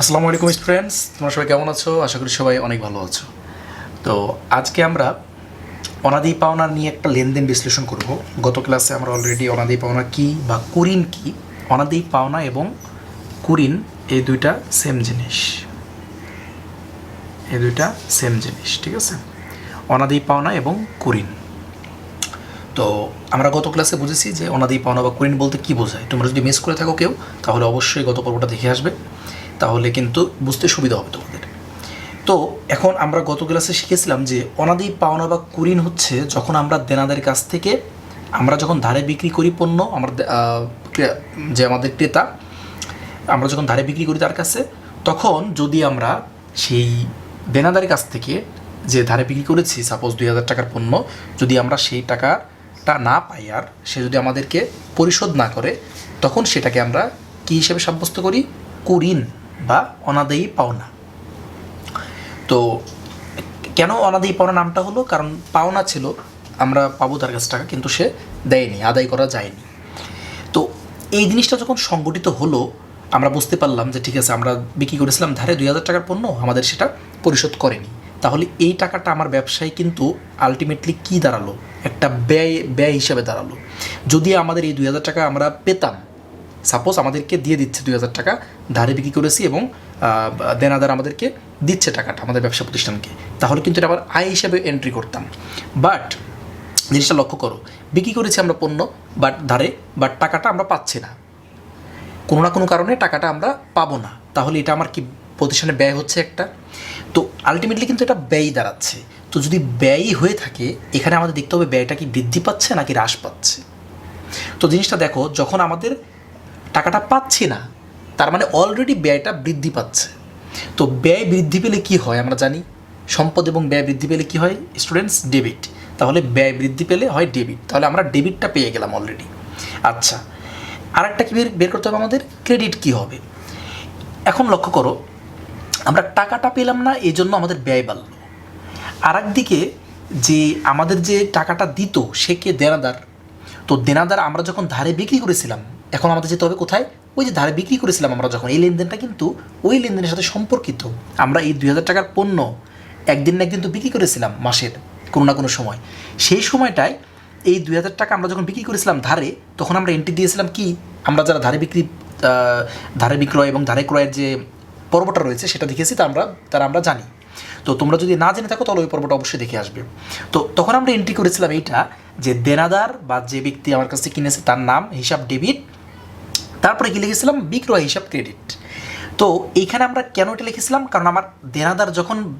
আসসালামু আলাইকুম স্টুডেন্টস তোমরা সবাই কেমন আছো? আশা করি সবাই অনেক ভালো আছো। তো আজকে আমরা অনাদি পাওনা নিয়ে একটা লেনদেন বিশ্লেষণ করব। গত ক্লাসে আমরা অলরেডি অনাদি পাওনা কি বা কুরিন কি? অনাদি পাওনা এবং কুরিন, এই দুইটা সেম জিনিস। এই দুইটা সেম জিনিস, ঠিক আছে? অনাদি পাওনা এবং কুরিন। তো আমরা গত ক্লাসে বুঝেছি যে অনাদি পাওনা বা কুরিন বলতে কি বোঝায়। তোমরা যদি মিস করে থাকো কেউ, তাহলে অবশ্যই গত পর্বটা দেখে আসবে। তাহলে কিন্তু বুঝতে সুবিধা হবে তোমাদের। তো এখন আমরা গত ক্লাসে শিখেছিলাম যে অনাদি পাওনা বা কুরিন হচ্ছে যখন আমরা দেনাদের কাছ থেকে আমরা যখন ধারে বিক্রি করি পণ্য, আমার যে আমাদের ক্রেতা, আমরা যখন ধারে বিক্রি করি তার কাছে, তখন যদি আমরা সেই দেনাদারের কাছ থেকে যে ধারে বিক্রি করেছি সাপোজ দুই হাজার টাকার পণ্য, যদি আমরা সেই টাকাটা না পাই আর সে যদি আমাদেরকে পরিশোধ না করে, তখন সেটাকে আমরা কী হিসেবে সাব্যস্ত করি? কুরিন বা অনাদায়ী পাওনা। তো কেন অনাদায়ী পাওনা নামটা হলো? কারণ পাওনা ছিল, আমরা পাবো তার কাছে টাকা, কিন্তু সে দেয়নি, আদায় করা যায়নি। তো এই জিনিসটা যখন সংগঠিত হলো, আমরা বুঝতে পারলাম যে ঠিক আছে, আমরা বিক্রি করেছিলাম ধারে দুই হাজার টাকার পণ্য, আমাদের সেটা পরিশোধ করেনি। তাহলে এই টাকাটা আমার ব্যবসায় কিন্তু আলটিমেটলি কি দাঁড়াল? একটা ব্যয় ব্যয় হিসাবে দাঁড়াল। যদি আমাদের এই দুই হাজার টাকা আমরা পেতাম সাপোজ আমাদেরকে দিয়ে দিচ্ছে দুই হাজার টাকা, ধারে বিক্রি করেছি এবং দেনাদার আমাদেরকে দিচ্ছে টাকাটা, আমাদের ব্যবসা প্রতিষ্ঠানকে। তাহলে কিন্তু এটা আবার আয় হিসাবে এন্ট্রি করতাম। বাট জিনিসটা লক্ষ্য করো, বিক্রি করেছি আমরা পণ্য বাট ধারে বাট টাকাটা আমরা পাচ্ছি না। কোনো না কোনো কারণে টাকাটা আমরা পাবো না। তাহলে এটা আমার কি প্রতিষ্ঠানে ব্যয় হচ্ছে একটা? তো আলটিমেটলি কিন্তু এটা ব্যয় দাঁড়াচ্ছে। তো যদি ব্যয়ই হয়ে থাকে, এখানে আমাদের দেখতে হবে ব্যয়টা কি বৃদ্ধি পাচ্ছে নাকি হ্রাস পাচ্ছে? তো জিনিসটা দেখো, যখন আমাদের টাকাটা পাচ্ছি না, তার মানে অলরেডি ব্যয়টা বৃদ্ধি পাচ্ছে। তো ব্যয় বৃদ্ধি পেলে কি হয় আমরা জানি? সম্পদ এবং ব্যয় বৃদ্ধি পেলে কি হয়? স্টুডেন্টস ডেবিট তাহলে ব্যয় বৃদ্ধি পেলে হয় ডেবিট তাহলে আমরা ডেবিটটা পেয়ে গেলাম অলরেডি আচ্ছা আরেকটা কি বের করতে হবে আমাদের? ক্রেডিট কি হবে? এখন লক্ষ্য করো, আমরা টাকাটা পেলাম না এই জন্য আমাদের ব্যয় বাড়লো। আর একদিকে যে আমাদের যে টাকাটা দিত, সে কে দেনাদার? তো দেনাদার আমরা যখন ধারে বিক্রি করেছিলাম এখন আমাদের যেতে হবে কোথায়? ওই যে ধারে বিক্রি করেছিলাম আমরা যখন, এই লেনদেনটা কিন্তু ওই লেনদেনের সাথে সম্পর্কিত। আমরা এই দুই হাজার টাকার পণ্য একদিন না একদিন তো বিক্রি করেছিলাম মাসের, কোনো না কোনো সময়। সেই সময়টায় এই দুই হাজার টাকা আমরা যখন বিক্রি করেছিলাম ধারে, তখন আমরা এন্ট্রি দিয়েছিলাম কি? আমরা যারা ধারে বিক্রি ধারে বিক্রয় এবং ধারে ক্রয়ের যে পর্বটা রয়েছে সেটা দেখেছি, তা আমরা, তারা আমরা জানি। তো তোমরা যদি না জেনে থাকো, তাহলে ওই পর্বটা অবশ্যই দেখে আসবে। তো তখন আমরা এন্ট্রি করেছিলাম এইটা যে দেনাদার বা যে ব্যক্তি আমার কাছে কিনেছে, তার নাম হিসাব ডেবিট তারপরে কি লিখেছিলাম? বিক্রয় হিসাব ক্রেডিট তো এইখানে আমরা কেন এটা লিখেছিলাম? কারণ আমার দেনাদার যখন,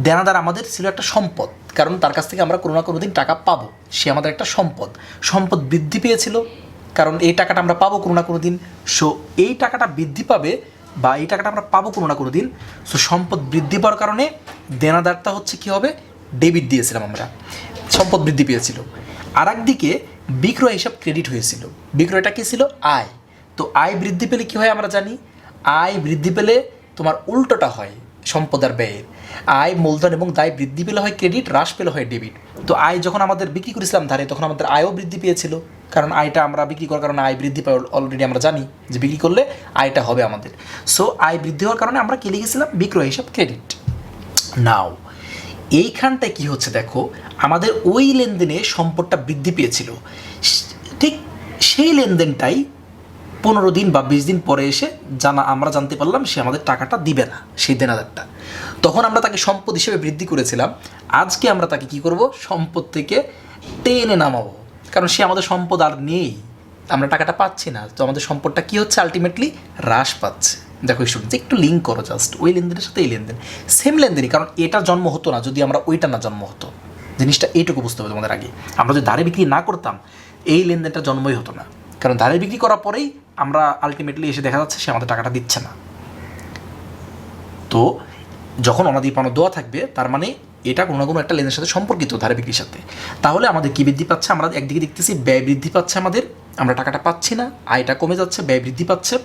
দেনাদার আমাদের ছিল একটা সম্পদ। কারণ তার কাছ থেকে আমরা কোনো না কোনো দিন টাকা পাবো। সে আমাদের একটা সম্পদ। সম্পদ বৃদ্ধি পেয়েছিল। কারণ এই টাকাটা আমরা পাবো কোনো না কোনো দিন। সো এই টাকাটা বৃদ্ধি পাবে বা এই টাকাটা আমরা পাবো কোনো না কোনো দিন। সো সম্পদ বৃদ্ধি পাওয়ার কারণে দেনাদারটা হচ্ছে কী হবে? ডেবিট দিয়েছিলাম আমরা। সম্পদ বৃদ্ধি পেয়েছিল। আর একদিকে বিক্রয় হিসাব ক্রেডিট হয়েছিল। বিক্রয়টা কী ছিল? আয়। তো আয় বৃদ্ধি পেলে কী হয় আমরা জানি? আয় বৃদ্ধি পেলে তোমার উল্টোটা হয়, সম্পদ আর ব্যয়ের। আয় মূলধন এবং দায় বৃদ্ধি পেলে হয় ক্রেডিট হ্রাস পেলে হয় ডেবিট তো আয় যখন আমাদের বিক্রি করেছিলাম ধারে, তখন আমাদের আয়ও বৃদ্ধি পেয়েছিল। কারণ আয়টা আমরা বিক্রি করার কারণে আয় বৃদ্ধি পায় অলরেডি আমরা জানি যে বিক্রি করলে আয়টা হবে আমাদের। সো আয় বৃদ্ধি হওয়ার কারণে আমরা কি লিখেছিলাম? বিক্রয় হিসাব ক্রেডিট নাও এইখানটায় কি হচ্ছে দেখো? আমাদের ওই লেনদেনে সম্পদটা বৃদ্ধি পেয়েছিল। ঠিক সেই লেনদেনটাই পনেরো দিন বা বিশ দিন পরে এসে জানা, আমরা জানতে পারলাম সে আমাদের টাকাটা দিবে না, সেই দেনাদারটা। তখন আমরা তাকে সম্পদ হিসেবে বৃদ্ধি করেছিলাম। আজকে আমরা তাকে কি করব? সম্পদ থেকে টেনে নামাবো। কারণ সে আমাদের সম্পদ আর নেই। আমরা টাকাটা পাচ্ছি না। তো আমাদের সম্পদটা কি হচ্ছে? আলটিমেটলি হ্রাস পাচ্ছে। দেখো স্টুডেন্ট একটু লিঙ্ক করো জাস্ট ওই লেনদেনের সাথে এই লেনদেন। সেম লেনদেনই, কারণ এটা জন্ম হতো না যদি আমরা ওইটা না জন্ম হতো। জিনিসটা এইটুকু বুঝতে হবে তোমাদের আগে। আমরা যদি ধারে বিক্রি না করতাম, এই লেনদেনটা জন্মই হতো না। কারণ ধারে বিক্রি করার পরেই আমরা আলটিমেটলি এসে দেখা যাচ্ছে সে আমাদের টাকাটা দিচ্ছে না। তো যখন অনাদি পানো দেওয়া থাকবে, তার মানে এটা কোনো না কোনো একটা লেনের সাথে সম্পর্কিত ধারে বিক্রির সাথে। তাহলে আমাদের কী বৃদ্ধি পাচ্ছে? আমরা একদিকে দেখতেছি ব্যয় বৃদ্ধি পাচ্ছে আমাদের, আমরা টাকাটা পাচ্ছি না, আয়টা কমে যাচ্ছে, ব্যয় বৃদ্ধি পাচ্ছে।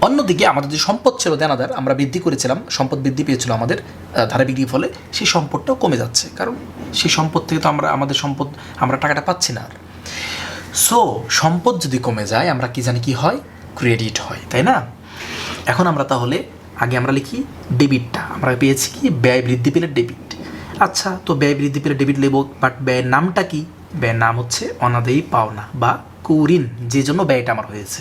অন্যদিকে আমাদের যে সম্পদ ছিল দেনাদার, আমরা বৃদ্ধি করেছিলাম, সম্পদ বৃদ্ধি পেয়েছিল আমাদের ধারে বিক্রির ফলে, সেই সম্পদটাও কমে যাচ্ছে। কারণ সেই সম্পদ থেকে তো আমরা, আমাদের সম্পদ, আমরা টাকাটা পাচ্ছি না আর। সো সম্পদ যদি কমে যায়, আমরা কি জানি কি হয়? ক্রেডিট হয়, তাই না? এখন আমরা তাহলে আগে আমরা লিখি ডেবিটটা আমরা পেয়েছি কি? ব্যয় বৃদ্ধি পেলে ডেবিট আচ্ছা তো ব্যয় বৃদ্ধি পেলে ডেবিট লেব বাট ব্যয়ের নামটা কি? ব্যয়ের নাম হচ্ছে অনাদেয়ী পাওনা বা কুরিন, যে জন্য ব্যয়টা আমার হয়েছে।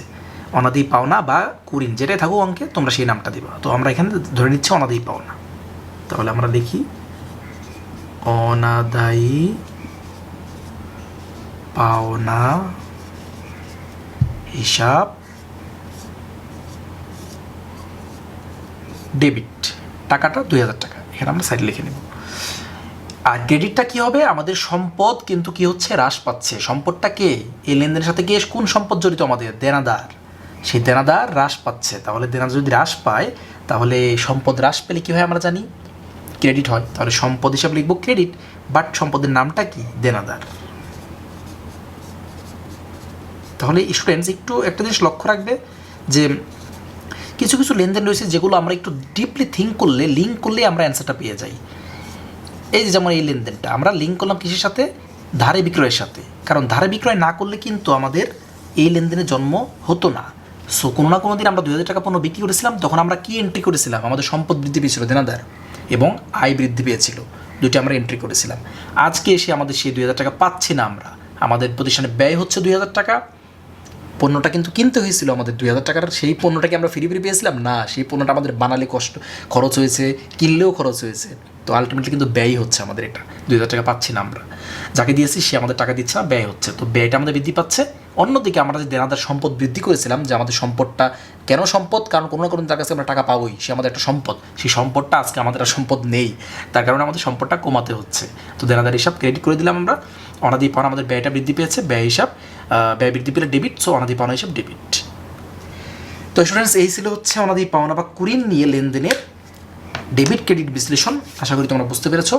অনাদেয়ী পাওনা বা কুরিন, যেটাই থাকুক অঙ্কে, তোমরা সেই নামটা দিবা। তো আমরা এখানে ধরে নিচ্ছি অনাদেয়ী পাওনা। তাহলে আমরা লিখি অনাদায়ী পাওনা হিসাব ডেবিট টাকাটা দুই হাজার টাকা। এখানে আমরা সাইড লিখে নেব। আর ক্রেডিটটা কি হবে? আমাদের সম্পদ কিন্তু কি হচ্ছে? হ্রাস পাচ্ছে। সম্পদটা কে? এই লেনদেনের সাথে গিয়ে কোন সম্পদ জড়িত? আমাদের দেনাদার। সেই দেনাদার হ্রাস পাচ্ছে। তাহলে দেনাদার যদি হ্রাস পায়, তাহলে সম্পদ হ্রাস পেলে কী হয় আমরা জানি? ক্রেডিট হয়। তাহলে সম্পদ হিসাবে লিখব ক্রেডিট বাট সম্পদের নামটা কি? দেনাদার। তাহলে স্টুডেন্টস একটু একটা জিনিস লক্ষ্য রাখবে যে কিছু কিছু লেনদেন রয়েছে যেগুলো আমরা একটু ডিপলি থিঙ্ক করলে লিঙ্ক করলে আমরা অ্যান্সারটা পেয়ে যাই। এই যে যেমন এই লেনদেনটা, আমরা লিঙ্ক করলাম কিসের সাথে? ধারে বিক্রয়ের সাথে। কারণ ধারে বিক্রয় না করলে কিন্তু আমাদের এই লেনদেনের জন্ম হতো না। সো কোনো না কোনো দিন আমরা দুই হাজার টাকা পণ্য বিক্রি করেছিলাম, তখন আমরা কি এন্ট্রি করেছিলাম? আমাদের সম্পদ বৃদ্ধি পেয়েছিল দেনাদার এবং আয় বৃদ্ধি পেয়েছিল, দুইটা আমরা এন্ট্রি করেছিলাম। আজকে এসে আমাদের সেই দুই হাজার টাকা পাচ্ছি না আমরা। আমাদের প্রতিষ্ঠানে ব্যয় হচ্ছে দুই হাজার টাকা পণ্যটা কিন্তু কিনতে হয়েছিল আমাদের দুই হাজার টাকার। সেই পণ্যটাকে আমরা ফ্রি ফ্রি পেয়েছিলাম? না, সেই পণ্যটা আমাদের বানালে কষ্ট, খরচ হয়েছে, কিনলেও খরচ হয়েছে। তো আলটিমেটলি কিন্তু ব্যয় হচ্ছে আমাদের এটা। দুই হাজার টাকা পাচ্ছি না আমরা। যাকে দিয়েছি, সে আমাদের টাকা দিচ্ছে না, ব্যয় হচ্ছে। তো ব্যয়টা আমাদের বৃদ্ধি পাচ্ছে। অন্যদিকে আমরা যে দেনাদার সম্পদ বৃদ্ধি করেছিলাম, যে আমাদের সম্পদটা কেন সম্পদ? কারণ কোনো না কোনো তার কাছে আমরা টাকা পাবোই। সে আমাদের একটা সম্পদ। সেই সম্পদটা আজকে আমাদের আর সম্পদ নেই। তার কারণে আমাদের সম্পদটা কমাতে হচ্ছে। তো দেনাদার হিসাব ক্রেডিট করে দিলাম আমরা। অনাদি পাওনা আমাদের ব্যয়টা বৃদ্ধি পেয়েছে। ব্যয় হিসাব আহ, ব্যয় বৃদ্ধি পেলে ডেবিট সো অনাদি পাওনা হিসাব ডেবিট তো স্টুডেন্টস এই ছিল হচ্ছে অনাদি পাওনা বা কুরিন নিয়ে লেনদেনের ডেবিট ক্রেডিট বিশ্লেষণ। আশা করি তোমরা বুঝতে পেরেছ।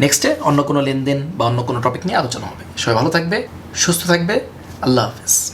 নেক্সটে অন্য কোনো লেনদেন বা অন্য কোনো টপিক নিয়ে আলোচনা হবে। সবাই ভালো থাকবে সুস্থ থাকবে। আল্লাহ হাফেজ।